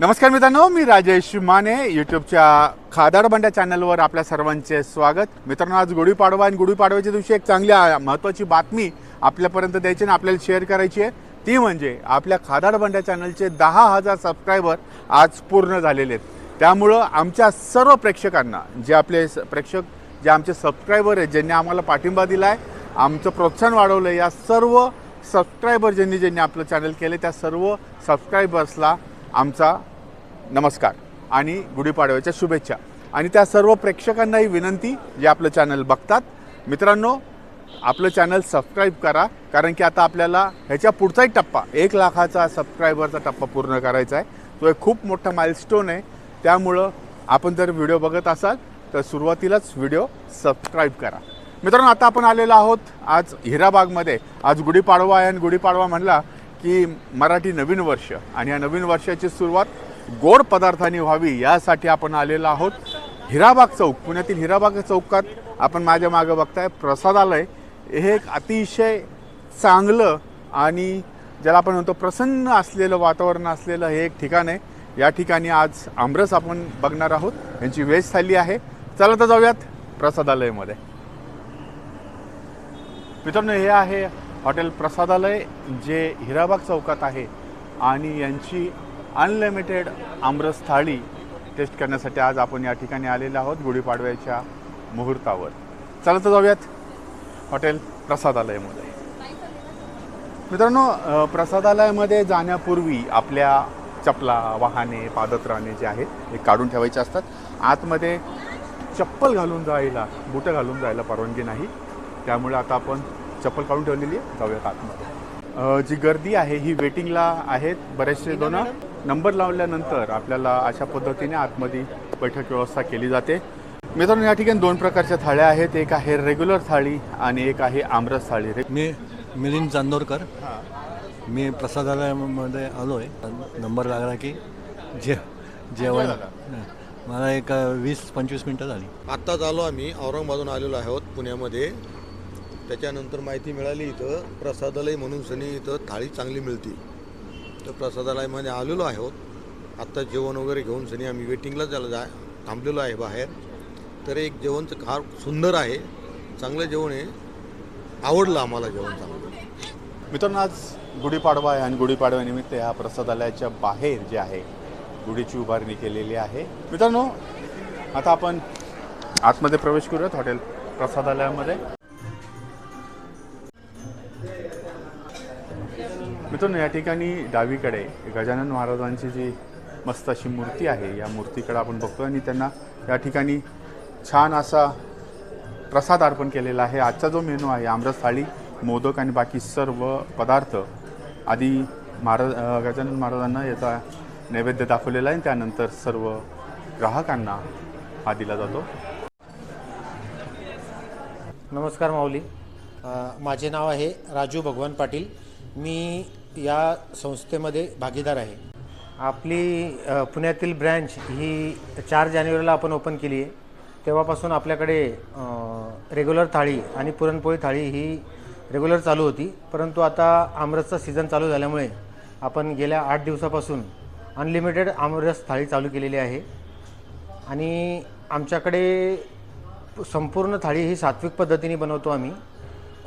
नमस्कार मित्रांनो मी राजेश माने यूट्यूबच्या खादाड बंड्या चॅनलवर आपल्या सर्वांचे स्वागत. मित्रांनो आज गुढीपाडवा आणि गुढीपाडव्याच्या दिवशी एक चांगली महत्त्वाची बातमी आपल्यापर्यंत द्यायची आणि आपल्याला शेअर करायची आहे. ती म्हणजे आपल्या खादाड बंड्या चॅनलचे दहा हजार सबस्क्रायबर आज पूर्ण झालेले आहेत. त्यामुळं आमच्या सर्व प्रेक्षकांना जे आपले स- प्रेक्षक जे आमचे सबस्क्रायबर आहेत ज्यांनी आम्हाला पाठिंबा दिला आहे आमचं प्रोत्साहन वाढवलं या सर्व सबस्क्रायबर ज्यांनी ज्यांनी आपलं चॅनल केले त्या सर्व सबस्क्रायबर्सला आमचा नमस्कार आणि गुढीपाडव्याच्या शुभेच्छा. आणि त्या सर्व प्रेक्षकांनाही विनंती जे आपलं चॅनल बघतात. मित्रांनो आपलं चॅनल सबस्क्राईब करा कारण की आता आपल्याला ह्याच्या पुढचा एक टप्पा एक लाखाचा सबस्क्रायबरचा टप्पा पूर्ण करायचा आहे. तो एक खूप मोठा माइलस्टोन आहे. त्यामुळं आपण जर व्हिडिओ बघत असाल तर सुरुवातीलाच व्हिडिओ सबस्क्राईब करा. मित्रांनो आता आपण आलेलो आहोत आज हिराबागमध्ये. आज गुढीपाडवा आहे आणि गुढीपाडवा म्हणला की मराठी नवीन वर्ष आणि या नवीन वर्षाची सुरुवात गोड पदार्थांनी व्हावी यासाठी आपण आलेलो आहोत. हिराबाग चौक पुण्यातील हिराबाग चौकात आपण माझ्या मागं बघताय प्रसादालय. हे एक अतिशय चांगलं आणि ज्याला आपण म्हणतो प्रसन्न असलेलं वातावरण असलेलं हे एक ठिकाण आहे. या ठिकाणी आज आमरस आपण बघणार आहोत. यांची वेज थाली आहे. चला तर जाऊयात प्रसादालयमध्ये. मित्रांनो हे आहे हॉटेल प्रसादालय जे हिराबाग चौकात आहे आणि यांची अनलिमिटेड आमरस थाळी टेस्ट करण्यासाठी आज आपण या ठिकाणी आलेलो आहोत गुढीपाडव्याच्या मुहूर्तावर. चला तर जाऊयात हॉटेल प्रसादालयमध्ये. मित्रांनो प्रसादालयामध्ये जाण्यापूर्वी आपल्या चपला वाहने पादत्राणे जे आहेत हे काढून ठेवायचे असतात. आतमध्ये चप्पल घालून जायला बुटं घालून जायला परवानगी नाही. त्यामुळे आता आपण चप्पल काढून ठेवलेली आहे. जाऊयात आतमध्ये. जी गर्दी आहे ही वेटिंगला आहेत बरेचसे दोन नंबर लावल्यानंतर आपल्याला अशा पद्धतीने आतमध्ये बैठक व्यवस्था केली जाते. मित्रांनो या ठिकाणी दोन प्रकारच्या थाळ्या आहेत. एक आहे रेग्युलर थाळी आणि एक आहे आमरस थाळी. मी मिलिंद चांदोरकर. मी प्रसादालयामध्ये आलो आहे नंबर लागला की जे जेवण. मला एक वीस पंचवीस मिनटं झाली. आत्ताच आलो आम्ही. औरंगाबादून आलेलो आहोत पुण्यामध्ये. त्याच्यानंतर माहिती मिळाली इथं प्रसादालय म्हणून सनी इथं थाळी चांगली मिळते. तर प्रसादालयामध्ये आलेलो आहोत. आत्ता जेवण वगैरे घेऊन सनी आम्ही वेटिंगला जायला जा थांबलेलो आहे बाहेर. तर एक जेवणचं फार सुंदर आहे. चांगलं जेवण आहे. आवडलं आम्हाला जेवण चांगलं. मित्रांनो आज गुढीपाडवा आहे आणि गुढीपाडव्यानिमित्त ह्या प्रसादालयाच्या बाहेर जे आहे गुढीची उभारणी केलेली आहे. मित्रांनो आता आपण आतमध्ये प्रवेश करूयात हॉटेल प्रसादालयामध्ये. मित्रांनो या ठिकाणी डावीकडे गजानन महाराजांची जी मस्त अशी मूर्ती आहे या मूर्तीकडे आपण बघतो आणि त्यांना या ठिकाणी छान असा प्रसाद अर्पण केलेला आहे. आजचा जो मेनू आहे आमरस थाळी मोदक आणि बाकी सर्व पदार्थ आधी महाराज गजानन महाराजांना याचा नैवेद्य दाखवलेला आहे आणि त्यानंतर सर्व ग्राहकांना हा दिला जातो. नमस्कार माऊली. माझे नाव आहे राजू भगवान पाटील. मी या संस्थेमध्ये भागीदार आहे. आपली पुण्यातील ब्रँच ही चार जानेवारीला आपण ओपन केली आहे. तेव्हापासून आपल्याकडे रेग्युलर थाळी आणि पुरणपोळी थाळी ही रेग्युलर चालू होती. परंतु आता आमरसचा सीझन चालू झाल्यामुळे आपण गेल्या आठ दिवसापासून अनलिमिटेड आमरस थाळी चालू केलेली आहे. आणि आमच्याकडे संपूर्ण थाळी ही सात्विक पद्धतीने बनवतो आम्ही.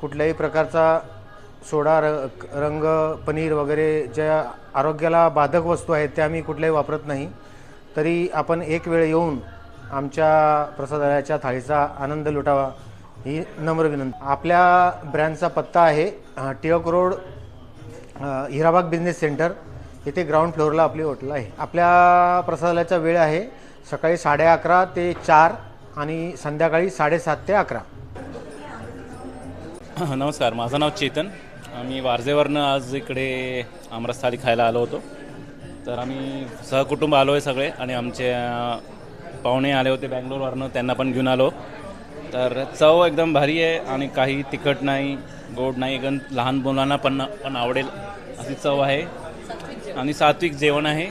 कुठल्याही प्रकारचा सोडा र रंग पनीर वगैरे ज्या आरोग्याला बाधक वस्तू आहेत त्या आम्ही कुठल्याही वापरत नाही. तरी आपण एक वेळ येऊन आमच्या प्रसादालयाच्या थाळीचा आनंद लुटावा ही नम्र विनंती. आपल्या ब्रँडचा पत्ता आहे Tilak road Hirabag business centre. येथे ग्राउंड फ्लोअरला आपली हॉटेल आहे. आपल्या प्रसादालयाचा वेळ आहे सकाळी साडे अकरा ते चार आणि संध्याकाळी साडेसात ते अकरा. नमस्कार माझं नाव चेतन. आम्ही वारजेवरनं आज इकडे आमरस थाळी खायला आलो होतो. तर आम्ही सहकुटुंब आलो आहे सगळे आणि आमचे पाहुणे आले होते बँगलोरवरनं त्यांना पण घेऊन आलो. तर चव एकदम भारी आहे आणि काही तिखट नाही गोड नाही एकदम लहान मुलांना पण पण आवडेल अशी चव आहे. आणि सात्विक जेवण आहे.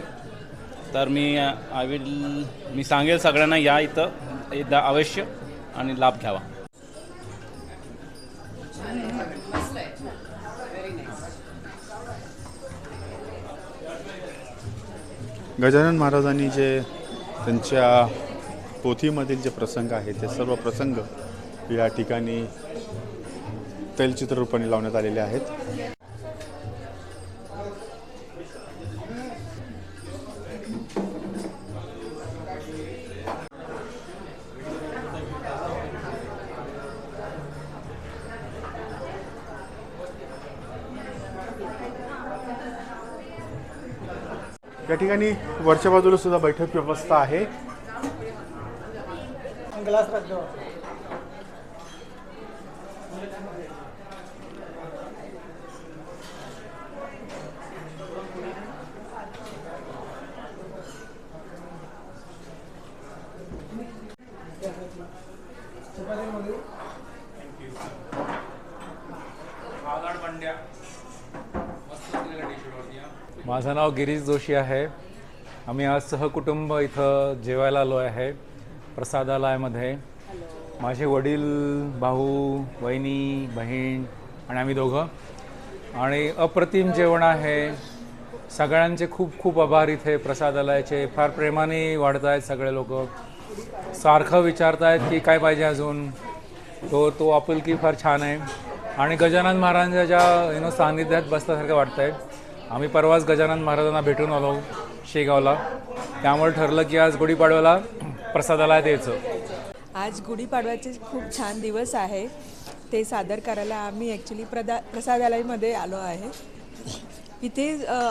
तर मी आय विल मी सांगेल सगळ्यांना या इथं एकदा अवश्य आणि लाभ घ्यावा. गजानन महाराजांनी जे त्यांच्या पोथीमधील जे प्रसंग आहेत ते सर्व प्रसंग या ठिकाणी तैलचित्र रूपाने लावण्यात आलेले आहेत. ठिकाणी वरच्या बाजूला सुद्धा बैठक व्यवस्था आहे. माझं नाव गिरीश जोशी आहे. आम्ही आज सहकुटुंब इथं जेवायला आलो आहे प्रसादालयामध्ये. माझे वडील भाऊ वहिनी बहीण आणि आम्ही दोघं. आणि अप्रतिम जेवण आहे. सगळ्यांचे खूप खूप आभार इथे प्रसादालयाचे. फार प्रेमाने वाढत आहेत सगळे लोक. सारखं विचारतायत की काय पाहिजे अजून? तो तो आपुलकी फार छान आहे. आणि गजानन महाराजांच्या यु नो सान्निध्यात बसल्यासारखं वाटतं आहे आम्ही परवाच गजानन महाराजांना भेटून आलो शेगावला. त्यामुळे ठरलं की आज गुढीपाडव्याला प्रसादाला द्यायचं आज गुढीपाडव्याचे खूप छान दिवस आहे. ते सादर करायला आम्ही ॲक्च्युली प्रदा प्रसादालयमध्ये आलो आहे. इथे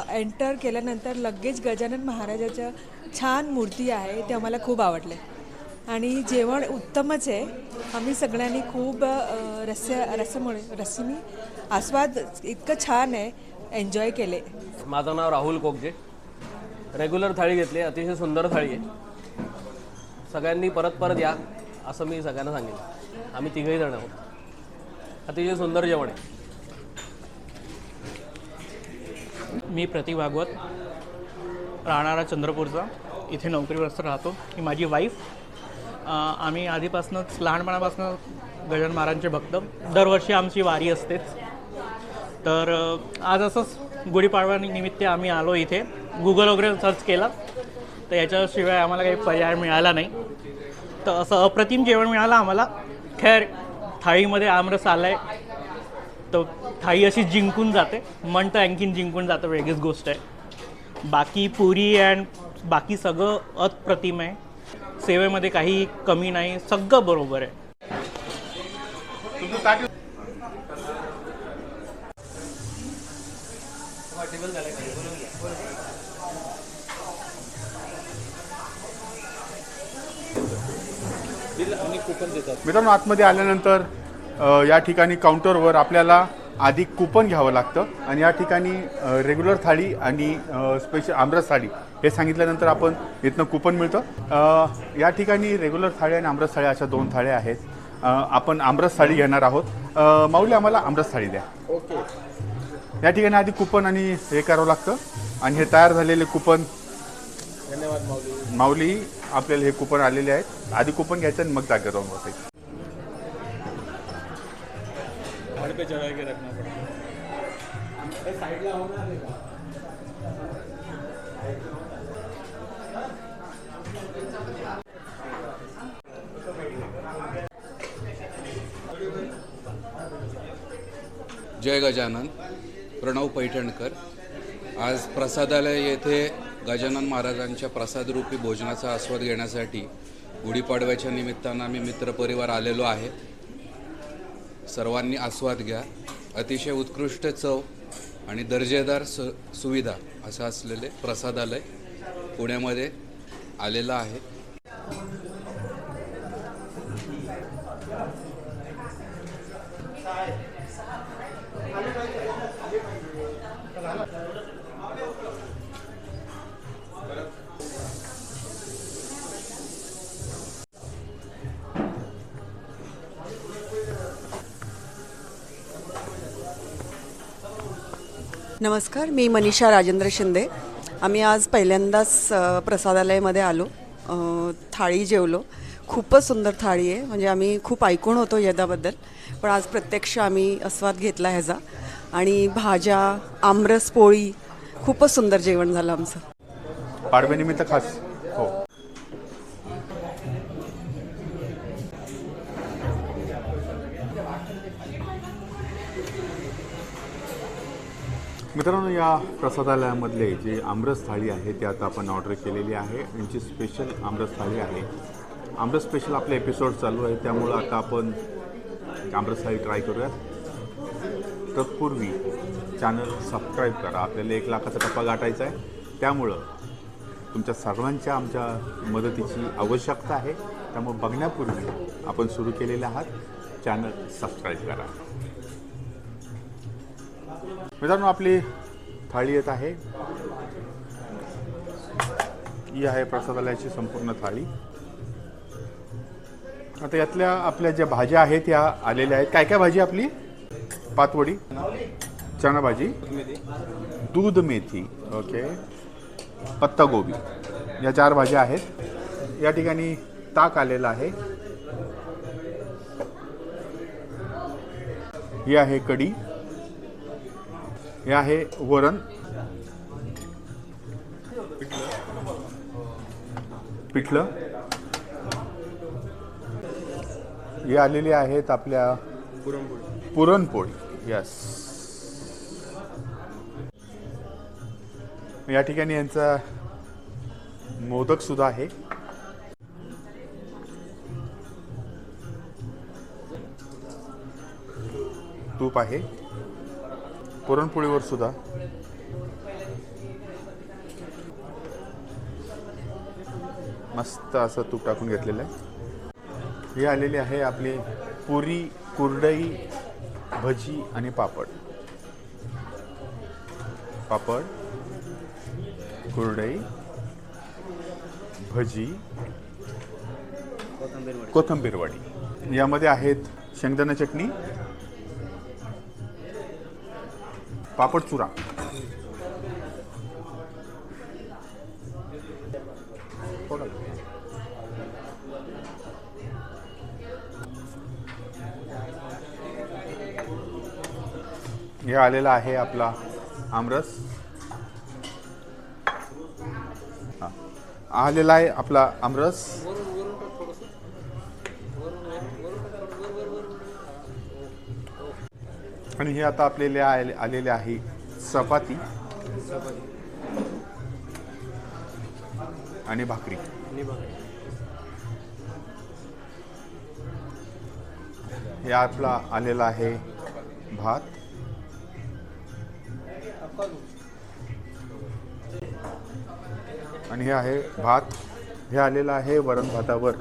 एंटर केल्यानंतर लगेच गजानन महाराजाच्या छान मूर्ती आहे ते आम्हाला खूप आवडले. आणि जेवण उत्तमच आहे. आम्ही सगळ्यांनी खूप रस्य रसमुळे रसमी आस्वाद इतकं छान आहे. एन्जॉय केले. माझं नाव राहुल कोकजे. रेग्युलर थाळी घेतली अतिशय सुंदर थाळी आहे. सगळ्यांनी परत परत या असं मी सगळ्यांना सांगेन. आम्ही तिघही जण आहोत. अतिशय सुंदर जेवण आहे. मी प्रतीक भागवत राहणारा चंद्रपूरचा. इथे नोकरीवर राहतो. ही माझी वाईफ आम्ही आधीपासूनच लहानपणापासून गजानन महाराजांचे भक्त. दरवर्षी आमची वारी असतेच. तर आज असंच गुढीपाडवा निमित्त आम्ही आलो इथे. गुगल वगैरे सर्च केला. तर याच्याशिवाय आम्हाला काही पर्याय मिळाला नाही. तर असं अप्रतिम जेवण मिळालं आम्हाला. खैर थाळीमध्ये आमरस आला आहे तर थाळी अशी जिंकून जाते. मन तर आणखीन जिंकून जातं वेगळीच गोष्ट आहे. बाकी पुरी अँड बाकी सगळं अप्रतिम आहे. सेवेमध्ये काही कमी नाही सगळं बरोबर आहे. मित्रांनो आतमध्ये आल्यानंतर या ठिकाणी काउंटरवर आपल्याला आधी कुपन घ्यावं लागतं आणि या ठिकाणी रेग्युलर थाळी आणि स्पेशल आमरस थाळी हे सांगितल्यानंतर आपण इथनं कुपन मिळतं. या ठिकाणी रेग्युलर थाळी आणि आमरस थाळी अशा दोन थाळ्या आहेत. आपण आमरस थाळी घेणार आहोत. माऊली आम्हाला आमरस थाळी द्या. या ठिकाणी आधी कुपन आणि हे करावं लागतं. आणि हे तयार झालेले कुपन माऊली आपल्याला हे कुपन आलेले आहेत. आधी कुपन घ्यायचं आणि मग जागा जाऊन बसायचं. जय गजानन. प्रणव पैठणकर. आज प्रसादालय येथे गजानन महाराजांच्या प्रसादरूपी भोजनाचा आस्वाद घेण्यासाठी गुढीपाडव्याच्या निमित्तानं आम्ही मित्रपरिवार आलेलो आहे. सर्वांनी आस्वाद घ्या. अतिशय उत्कृष्ट चव आणि दर्जेदार सु सुविधा असं असलेले प्रसादालय पुण्यामध्ये आलेलं आहे. नमस्कार मी मनीषा राजेंद्र शिंदे. आम्ही आज पहिल्यांदाच प्रसादालयामध्ये आलो. थाळी जेवलो. खूपच सुंदर थाळी आहे. म्हणजे आम्ही खूप ऐकून होतो यदाबद्दल. पण आज प्रत्यक्ष आम्ही आस्वाद घेतला ह्याचा. आणि भाज्या आमरस पोळी खूपच सुंदर जेवण झालं आमचं. पाडव्यानिमित्त खास. हो. मित्रांनो या प्रसादालयामधले जे आमरस थाळी आहे ते आता आपण ऑर्डर केलेली आहे. यांची स्पेशल आमरस थाळी आहे. आमरस स्पेशल आपले एपिसोड चालू आहे. त्यामुळं आता आपण आमरस थाळी ट्राय करूयात. तत्पूर्वी चॅनल सबस्क्राईब करा. आपल्याला एक लाखाचा टप्पा गाठायचा आहे. त्यामुळं तुमच्या सर्वांच्या आमच्या मदतीची आवश्यकता आहे. त्यामुळं बघण्यापूर्वी आपण सुरू केलेले आहात. चॅनल सबस्क्राईब करा. मित्रांनो आपली थाळी येत आहे. ही आहे प्रसादालयाची संपूर्ण थाळी. आता यातल्या आपल्या ज्या भाज्या आहेत त्या आलेल्या आहेत. काय काय भाजी आपली? पातवडी चणा भाजी दूध मेथी ओके पत्तागोबी या चार भाज्या आहेत. या ठिकाणी ताक आलेला आहे. ही आहे कढी हे आहे वरण. पिठलं. हे आलेली आहेत आपल्या पुरणपोळी. यस या ठिकाणी यांचा मोदक सुद्धा आहे. तूप आहे. पुरणपोळीवर सुद्धा. मस्त असं तूप टाकून घेतलेलं आहे. हे आलेली आहे आपली पुरी कुरडई भजी आणि पापड. पापड कुरडई भजी कोथंबीरवाडी यामध्ये आहेत शेंगदाणा चटणी पापड चुरा हे आलेला आहे आपला आमरस. आलेला आहे आपला आमरस. आणि हे आता आपल्याला आले आलेले आहे चपाती. आणि भाकरी. हे आपला आलेला आहे भात. आणि हे आहे भात. हे आलेलं आहे वरण भातावर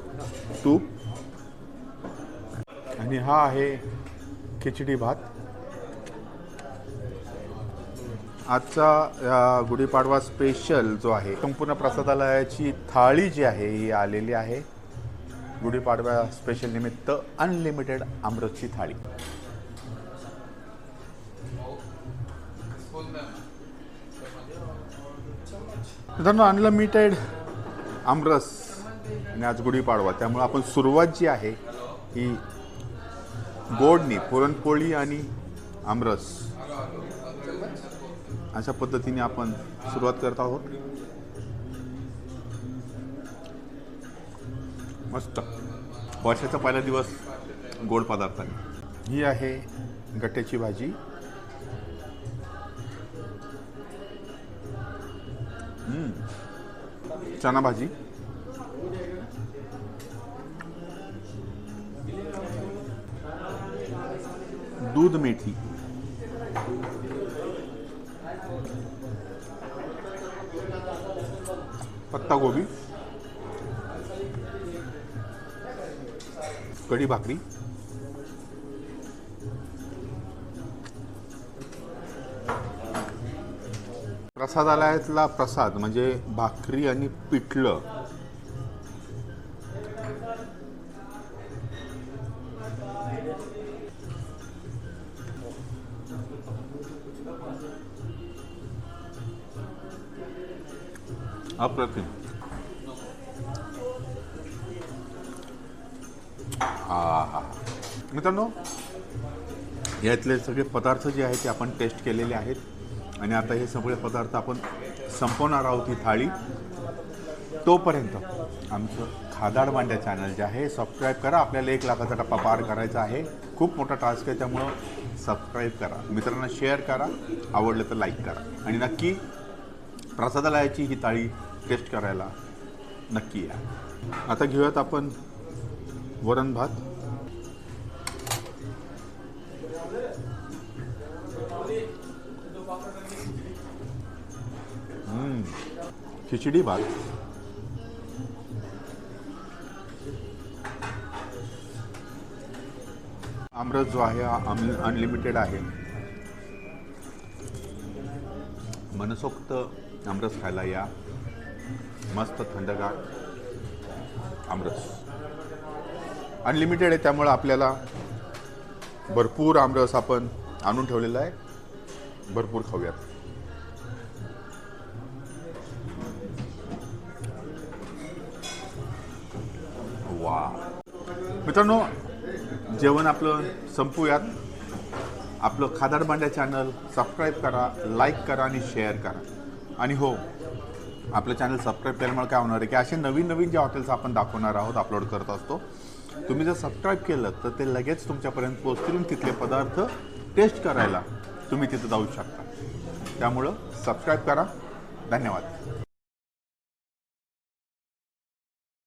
तूप. आणि हा आहे खिचडी भात. आजचा गुढीपाडवा स्पेशल जो आहे संपूर्ण प्रसादालयाची थाळी जी आहे ही आलेली आहे. गुढीपाडव्या स्पेशल निमित्त अनलिमिटेड आमरसची थाळी. मित्रांनो अनलिमिटेड आमरस आणि आज गुढीपाडवा त्यामुळे आपण सुरुवात जी आहे ही गोडनी पुरणपोळी आणि आमरस अशा पद्धतीने आपण सुरुवात करत आहोत. मस्त. वर्षाचा पहिला दिवस गोड पदार्थाने. ही आहे गट्ट्याची भाजी. चना भाजी. दूध मेथी. पत्ता गोबी कढी भाकरी प्रसादालयातला प्रसाद म्हणजे भाकरी आणि पिठलं अप्रतिम. हा हा. मित्रांनो यातले सगळे पदार्थ जे आहेत ते आपण टेस्ट केलेले आहेत. आणि आता हे सगळे पदार्थ आपण संपवणार आहोत ही थाळी. तोपर्यंत आमचं खादाड मांड्या चॅनल जे आहे सबस्क्राईब करा. आपल्याला एक लाखाचा टप्पा पार करायचा आहे. खूप मोठा टास्क आहे त्यामुळं सबस्क्राईब करा. मित्रांना शेअर करा. आवडलं तर लाईक करा. आणि नक्की प्रसादालयाची ही थाळी टेस्ट करायला नक्की या. आता घेऊयात आपण वरण भात. खिचडी भात. आमरस जो आहे हा अनलिमिटेड आहे. मनसोक्त आमरस खायला या. मस्त थंडगार आमरस अनलिमिटेड आहे त्यामुळं आपल्याला भरपूर आमरस आपण आणून ठेवलेला आहे. भरपूर खाऊयात. वा मित्रांनो जेवण आपलं संपूयात. आपलं खादाड बांड्या चॅनल सबस्क्राईब करा लाईक करा आणि शेअर करा. आणि हो आपलं चॅनल सबस्क्राईब केल्यामुळे काय होणार आहे की असे नवीन नवीन जे हॉटेल्स आपण दाखवणार आहोत अपलोड करत असतो तुम्ही जर सबस्क्राईब केलं तर ते लगेच तुमच्यापर्यंत पोहोचतील तिथले पदार्थ टेस्ट करायला तुम्ही तिथं जाऊ शकता. त्यामुळं सबस्क्राईब करा. धन्यवाद.